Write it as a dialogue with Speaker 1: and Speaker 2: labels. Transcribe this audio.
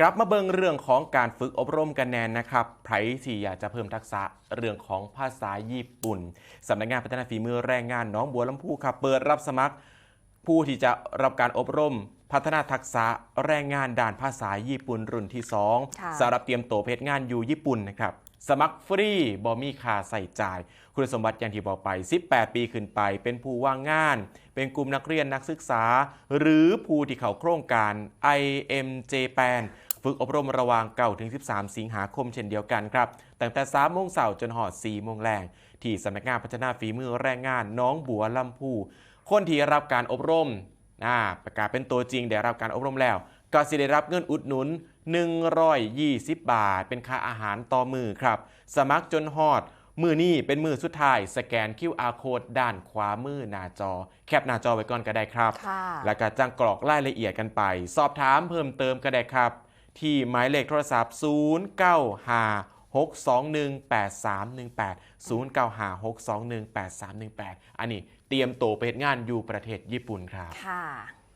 Speaker 1: กลับมาเบิงเรื่องของการฝึกอบรมกันแนนนะครับไพรที่อยากจะเพิ่มทักษะเรื่องของภาษาญี่ปุ่นสำนักงานพัฒนาฝีมือแรงงานน้องบัวลำพูครับเปิดรับสมัคร ผู้ที่จะรับการอบรม พัฒนาทักษะแรงงานด่านภาษาญี่ปุ่นรุ่นที่
Speaker 2: ค่ะ
Speaker 1: 2สำหรับเตรียมตัวเพจงานอยู่ญี่ปุ่นนะครับสมัครฟรีบอมีค่าใส่จ่าย คุณสมบัติอย่างที่บอกไป 18 ปีขึ้นไป เป็นผู้ว่างงาน เป็นกลุ่มนักเรียนนักศึกษา หรือผู้ที่เขาโครงการ IMJ แปนฝึกอบรมระหว่างเก่าถึง 13 สิงหาคมเช่นเดียวกันครับ ตั้งแต่ 3 โมงเสาร์จนหอด 4 โมงแรง ที่สำนักงานพัฒนาฝีมือแรงงานน้องบัวลำพู คนที่รับการอบรมอ่าประกาศเป็นตัวจริงได้รับการอบรมแล้ว ก็สิได้รับเงินอุดหนุน 120 บาท เป็นค่าอาหารต่อมือครับ สมัครจนฮอด มือนี่เป็นมือสุดท้าย สแกน QR code ด้านขวามือหน้าจอ แคปหน้าจอไว้ก่อนก็ได้ครับ
Speaker 2: ค่ะ
Speaker 1: แล้วก็จังกรอกรายละเอียดกันไป สอบถามเพิ่มเติมก็ได้ครับ ที่หมายเลขโทรศัพท์ 0 6 2 1 8 3 1 8 0 9 5 6 2 1 8 3 1 8 อันนี้เตรียมตัวไปเหตุงานอยู่ประเทศญี่ปุ่นครับ
Speaker 2: ค่ะ